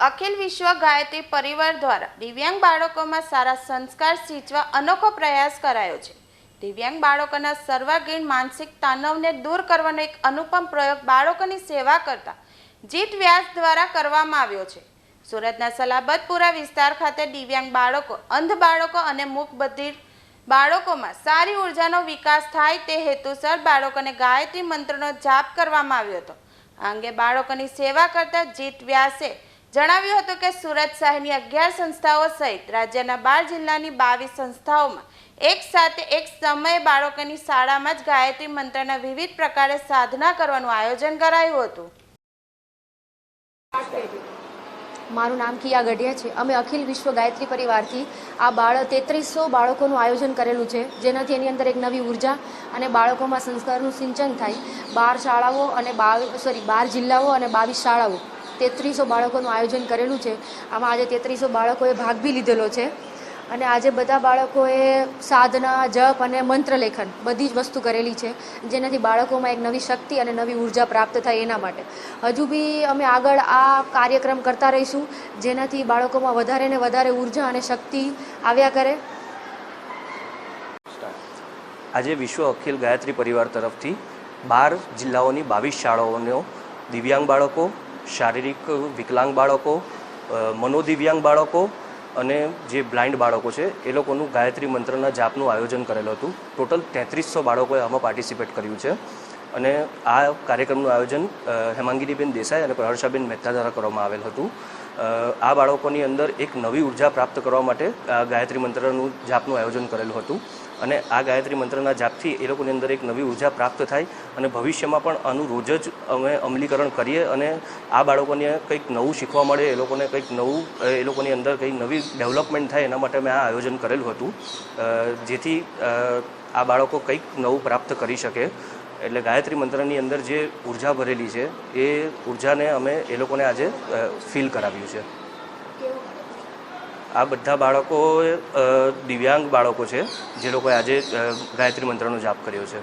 અખિલ વિશ્વ ગાયત્રી પરિવાર દ્વારા દિવ્યાંગ બાળકોમાં સારા સંસ્કાર સિંચવા અનોખો પ્રયાસ કરાયો છે. દિવ્યાંગ બાળકોના સર્વાગીણ માનસિક તણાવને દૂર કરવાનો એક અનુપમ પ્રયોગ બાળકોની સેવા કરતા જીત વ્યાસ દ્વારા કરવામાં આવ્યો છે. સુરતના સલાબતપુરા વિસ્તાર ખાતે દિવ્યાંગ બાળકો, અંધ બાળકો અને મૂકબધિર બાળકોમાં સારી ઉર્જાનો વિકાસ થાય તે હેતુસર બાળકોને ગાયત્રી મંત્રનો જાપ કરવામાં આવ્યો હતો. આ અંગે બાળકોની સેવા કરતા જીત વ્યાસે જણાવ્યું હતું કે સુરત શહેરની અગિયાર સંસ્થાઓ સહિત રાજ્યના બાર જિલ્લાની બાવીસ સંસ્થાઓમાં એક સાથે એક સમયે બાળકોની શાળામાં જ ગાયત્રી મંત્રના વિવિધ પ્રકારે સાધના કરવાનું આયોજન કરાયું હતું. મારું નામ કિયા ગઢિયા છે. અમે અખિલ વિશ્વ ગાયત્રી પરિવારથી આ બાળ તેત્રીસો બાળકોનું આયોજન કરેલું છે, જેનાથી એની અંદર એક નવી ઊર્જા અને બાળકોમાં સંસ્કારનું સિંચન થાય. બાર શાળાઓ અને બાર સોરી બાર જિલ્લાઓ અને બાવીસ શાળાઓ. તેત્રીસો બાળકોનું આયોજન કરેલું છે. આમાં આજે તેત્રીસો બાળકોએ ભાગ બી લીધેલો છે. અને આજે બધા બાળકોએ સાધના, જપ અને મંત્રલેખન બધી જ વસ્તુ કરેલી છે. જેનાથી બાળકોમાં એક નવી શક્તિ અને નવી ઊર્જા પ્રાપ્ત થાય એના માટે. હજુ બી અમે આગળ આ કાર્યક્રમ કરતા રહીશું, જેનાથી બાળકોમાં વધારે ને વધારે ઊર્જા અને શક્તિ આવ્યા કરે. આજે વિશ્વ અખિલ ગાયત્રી પરિવાર તરફથી બાર જિલ્લાઓની બાવીસ શાળાઓનો દિવ્યાંગ બાળકો શારીરિક વિકલાંગ બાળકો મનોદિવ્યાંગ બાળકો અને જે બ્લાઇન્ડ બાળકો છે, એ લોકોનું ગાયત્રી મંત્રના જાપનું આયોજન કરેલું હતું. ટોટલ તેત્રીસો બાળકોએ આમાં પાર્ટિસિપેટ કર્યું છે. અને આ કાર્યક્રમનું આયોજન અ, હેમાંગીનીબેન દેસાઈ અને પ્રહર્ષાબેન મહેતા દ્વારા કરવામાં આવેલ હતું. આ બાળકોની અંદર એક નવી ઊર્જા પ્રાપ્ત કરવા માટે ગાયત્રી મંત્રનું જાપનું આયોજન કરેલું હતું. અને આ ગાયત્રી મંત્રના જાપથી એ લોકોની અંદર એક નવી ઊર્જા પ્રાપ્ત થાય અને ભવિષ્યમાં પણ આનું રોજ જ અમે અમલીકરણ કરીએ અને આ બાળકોને કંઈક નવું શીખવા મળે એ લોકોને કંઈક નવું એ લોકોની અંદર કંઈક નવી ડેવલપમેન્ટ થાય એના માટે મેં આ આયોજન કરેલું હતું. જેથી આ બાળકો કંઈક નવું પ્રાપ્ત કરી શકે. એટલે ગાયત્રી મંત્રની અંદર જે ઊર્જા ભરેલી છે, એ ઉર્જાને અમે એ લોકોને આજે ફીલ કરાવ્યું છે. આ બધા બાળકો દિવ્યાંગ બાળકો છે, જે લોકોએ આજે ગાયત્રી મંત્રનો જાપ કર્યો છે.